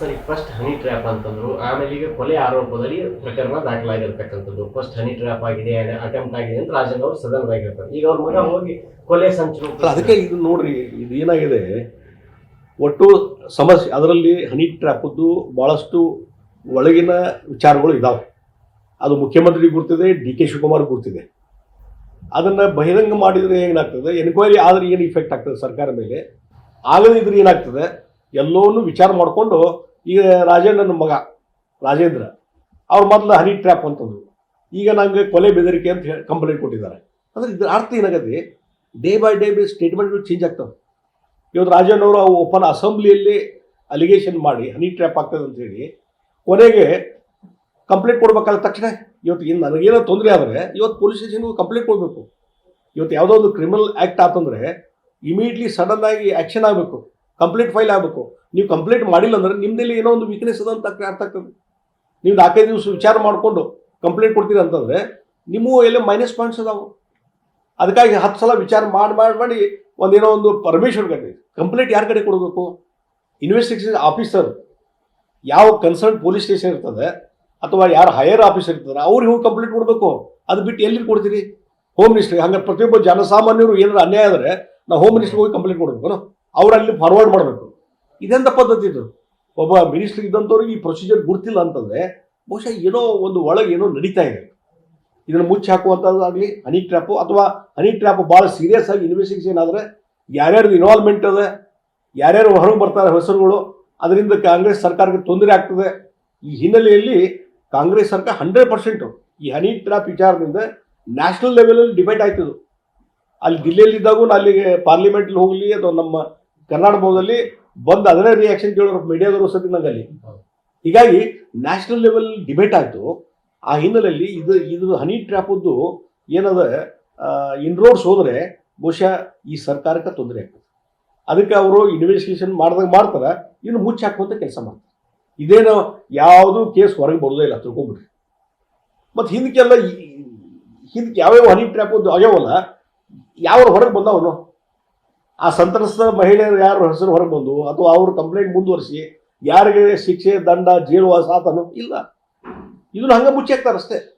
ಸರಿ first honey trap ಅಂತಂದ್ರು. ಆಮೇಲೆ ಈಗ ಕೊಲೆ ಆರೋಪದಲ್ಲಿ ಪ್ರಕರಣ ದಾಖಲಾಗಿರ್ತಕ್ಕಂಥದ್ದು. ಫಸ್ಟ್ ಹನಿ ಟ್ರ್ಯಾಪ್ ಆಗಿದೆ ಅಟೆಂಪ್ಟ್ ಆಗಿದೆ ಅಂತ ರಾಜನ್ ಅವರು ಸದನದಾಗಿರ್ತಾರೆ. ಈಗ ಅವ್ರ ಮಗ ಹೋಗಿ ಕೊಲೆ ಸಂಚು ಅದಕ್ಕೆ ಇದು ನೋಡ್ರಿ, ಇದು ಏನಾಗಿದೆ? ಒಟ್ಟು ಸಮಸ್ಯೆ, ಅದರಲ್ಲಿ ಹನಿ ಟ್ರ್ಯಾಪದ್ದು ಭಾಳಷ್ಟು ಒಳಗಿನ ವಿಚಾರಗಳು ಇದಾವೆ. ಅದು ಮುಖ್ಯಮಂತ್ರಿಗೆ ಗುರ್ತಿದೆ, ಡಿ ಕೆ ಶಿವಕುಮಾರ್ ಗುರ್ತಿದೆ. ಅದನ್ನು ಬಹಿರಂಗ ಮಾಡಿದರೆ ಏನಾಗ್ತದೆ? ಎನ್ಕ್ವೈರಿ ಆದರೆ ಏನು ಇಫೆಕ್ಟ್ ಆಗ್ತದೆ ಸರ್ಕಾರ ಮೇಲೆ? ಆಗದಿದ್ರೆ ಏನಾಗ್ತದೆ? ಎಲ್ಲವನ್ನೂ ವಿಚಾರ ಮಾಡಿಕೊಂಡು ಈಗ ರಾಜಣ್ಣನ ಮಗ, ರಾಜೇಂದ್ರ, ಅವ್ರ ಮೊದಲು ಹನಿ ಟ್ರ್ಯಾಪ್ ಅಂತಂದ್ರು. ಈಗ ನಂಗೆ ಕೊಲೆ ಬೆದರಿಕೆ ಅಂತ ಹೇಳಿ ಕಂಪ್ಲೇಂಟ್ ಕೊಟ್ಟಿದ್ದಾರೆ. ಅಂದರೆ ಇದ್ರ ಅರ್ಥ ಏನಾಗತ್ತೆ? ಡೇ ಬೈ ಡೇ ಬೈ ಸ್ಟೇಟ್ಮೆಂಟ್ಗಳು ಚೇಂಜ್ ಆಗ್ತವೆ. ಇವತ್ತು ಅವರು ಅವು ಓಪನ್ ಅಸೆಂಬ್ಲಿಯಲ್ಲಿ ಅಲಿಗೇಷನ್ ಮಾಡಿ, ಹನಿ ಟ್ರ್ಯಾಪ್ ಆಗ್ತದೆ ಅಂತ ಹೇಳಿ, ಕೊನೆಗೆ ಕಂಪ್ಲೇಂಟ್ ಕೊಡ್ಬೇಕಾದ ತಕ್ಷಣ ಇವತ್ತು ಏನು ನನಗೇನೋ ತೊಂದರೆ ಆದರೆ ಇವತ್ತು ಪೊಲೀಸ್ ಸ್ಟೇಷನ್ಗೂ ಕಂಪ್ಲೇಂಟ್ ಕೊಡಬೇಕು. ಇವತ್ತು ಯಾವುದೋ ಒಂದು ಕ್ರಿಮಿನಲ್ ಆ್ಯಕ್ಟ್ ಆತಂದರೆ ಇಮಿಡಿಯೇಟ್ಲಿ ಸಡನ್ ಆಗಿ ಆ್ಯಕ್ಷನ್ ಆಗಬೇಕು. ಕಂಪ್ಲೇಂಟ್ ಫೈಲ್ ಆಗಬೇಕು. ನೀವು ಕಂಪ್ಲೇಂಟ್ ಮಾಡಿಲ್ಲ ಅಂದ್ರೆ ನಿಮ್ಮದಲ್ಲಿ ಏನೋ ಒಂದು ವೀಕ್ನೆಸ್ ಅದ ಅಂತ ಅರ್ಥ ಆಗ್ತದೆ. ನೀವು ನಾಲ್ಕೈದು ದಿವಸ ವಿಚಾರ ಮಾಡಿಕೊಂಡು ಕಂಪ್ಲೇಂಟ್ ಕೊಡ್ತೀರಿ ಅಂತಂದ್ರೆ ನಿಮ್ಮ ಎಲ್ಲ ಮೈನಸ್ ಪಾಯಿಂಟ್ಸ್ ಅದಾವು. ಅದಕ್ಕಾಗಿ ಹತ್ತು ಸಲ ವಿಚಾರ ಮಾಡಿ ಮಾಡಿ ಮಾಡಿ ಒಂದೇನೋ ಒಂದು ಪರ್ಮಿಷನ್ ಕಡೆ ಕಂಪ್ಲೇಂಟ್ ಯಾರ ಕಡೆ ಕೊಡಬೇಕು? ಇನ್ವೆಸ್ಟಿಗೇಷನ್ ಆಫೀಸರ್ ಯಾವ ಕನ್ಸರ್ನ್ ಪೊಲೀಸ್ ಸ್ಟೇಷನ್ ಇರ್ತದೆ ಅಥವಾ ಯಾರು ಹೈಯರ್ ಆಫೀಸರ್ ಇರ್ತಾರೆ ಅವ್ರಿಗೆ ಹೋಗಿ ಕಂಪ್ಲೇಂಟ್ ಕೊಡಬೇಕು. ಅದು ಬಿಟ್ಟು ಎಲ್ಲಿ ಕೊಡ್ತೀರಿ? ಹೋಮ್ ಮಿನಿಸ್ಟ್ರಿಗೆ ಹಂಗಾರೆ ಪ್ರತಿಯೊಬ್ಬ ಜನಸಾಮಾನ್ಯರು ಏನಾದ್ರು ಅನ್ಯಾಯ ಆದರೆ ನಾವು ಹೋಮ್ ಮಿನಿಸ್ಟ್ರಿಗೆ ಹೋಗಿ ಕಂಪ್ಲೇಂಟ್ ಕೊಡಬೇಕು ಅವ್ರು ಅಲ್ಲಿ ಫಾರ್ವರ್ಡ್ ಮಾಡಬೇಕು. ಇದೆಂತ ಪದ್ಧತಿ ಇದು? ಒಬ್ಬ ಮಿನಿಸ್ಟರ್ ಇದ್ದಂಥವ್ರಿಗೆ ಈ ಪ್ರೊಸೀಜರ್ ಗುರ್ತಿಲ್ಲ ಅಂತಂದ್ರೆ ಬಹುಶಃ ಏನೋ ಒಂದು ಒಳಗೆ ಏನೋ ನಡೀತಾ ಇದೆ. ಇದನ್ನು ಮುಚ್ಚಿ ಹಾಕುವಂಥದ್ದಾಗಲಿ ಹನಿ ಟ್ರ್ಯಾಪು ಅಥವಾ ಹನಿ ಟ್ರ್ಯಾಪ್ ಭಾಳ ಸೀರಿಯಸ್ ಆಗಿ ಇನ್ವೆಸ್ಟಿಗೇಷನ್ ಆದರೆ ಯಾರ್ಯಾರ್ದು ಇನ್ವಾಲ್ವ್ಮೆಂಟ್ ಅದ ಯಾರ್ಯಾರು ಹೊರಗೆ ಬರ್ತಾರೆ ಹೆಸರುಗಳು, ಅದರಿಂದ ಕಾಂಗ್ರೆಸ್ ಸರ್ಕಾರಕ್ಕೆ ತೊಂದರೆ ಆಗ್ತದೆ. ಈ ಹಿನ್ನೆಲೆಯಲ್ಲಿ ಕಾಂಗ್ರೆಸ್ ಸರ್ಕಾರ ಹಂಡ್ರೆಡ್ ಪರ್ಸೆಂಟು ಈ ಹನಿ ಟ್ರ್ಯಾಪ್ ವಿಚಾರದಿಂದ ನ್ಯಾಷನಲ್ ಲೆವೆಲಲ್ಲಿ ಡಿಬೇಟ್ ಆಯ್ತದು ಅಲ್ಲಿ ದಿಲ್ಲಿಯಲ್ಲಿದ್ದಾಗೂ ಅಲ್ಲಿಗೆ ಪಾರ್ಲಿಮೆಂಟಲ್ಲಿ ಹೋಗಲಿ, ಅಥವಾ ನಮ್ಮ ಕರ್ನಾಟಕ ಭವನದಲ್ಲಿ ಬಂದು ಅದನ್ನೇ ರಿಯಾಕ್ಷನ್ ಕೇಳೋರು ಮೀಡಿಯಾದವರು ಸತಿ ನಂಗೆ ಅಲ್ಲಿ ಹೀಗಾಗಿ ನ್ಯಾಷನಲ್ ಲೆವೆಲ್ ಡಿಬೇಟ್ ಆಯಿತು. ಆ ಹಿನ್ನೆಲೆಯಲ್ಲಿ ಇದು ಇದು ಹನಿ ಟ್ರ್ಯಾಪದ್ದು ಏನದ ಇನ್ರೋಡ್ಸ್ ಹೋದರೆ ಬಹುಶಃ ಈ ಸರ್ಕಾರಕ್ಕೆ ತೊಂದರೆ ಆಗ್ತದೆ. ಅದಕ್ಕೆ ಅವರು ಇನ್ವೆಸ್ಟಿಗೇಷನ್ ಮಾಡಿದಾಗ ಮಾಡ್ತಾರೆ, ಇನ್ನು ಮುಚ್ಚಿ ಹಾಕುವಂಥ ಕೆಲಸ ಮಾಡ್ತಾರೆ. ಇದೇನು ಯಾವುದು ಕೇಸ್ ಹೊರಗೆ ಬರೋದೇ ಇಲ್ಲ ತಿಳ್ಕೊಂಬಿಡ್ರಿ ಮತ್ತು ಹಿಂದಕ್ಕೆಲ್ಲ ಹಿಂದಕ್ಕೆ ಯಾವ್ಯಾವ ಹನಿ ಟ್ರ್ಯಾಪ್ ಆಗ್ಯಾವಲ್ಲ ಯಾವ ಹೊರಗೆ ಬಂದವನು ಆ ಸಂತ್ರಸ್ತ ಮಹಿಳೆಯರು ಯಾರು ಹೆಸರು ಹೊರಗೆ ಬಂದು ಅಥವಾ ಅವರು ಕಂಪ್ಲೇಂಟ್ ಮುಂದುವರಿಸಿ ಯಾರಿಗೆ ಶಿಕ್ಷೆ, ದಂಡ ಜೈಲುವಾಸ ಆತನು ಇಲ್ಲ. ಇದನ್ನು ಹಂಗೆ ಮುಚ್ಚಿ ಅಷ್ಟೇ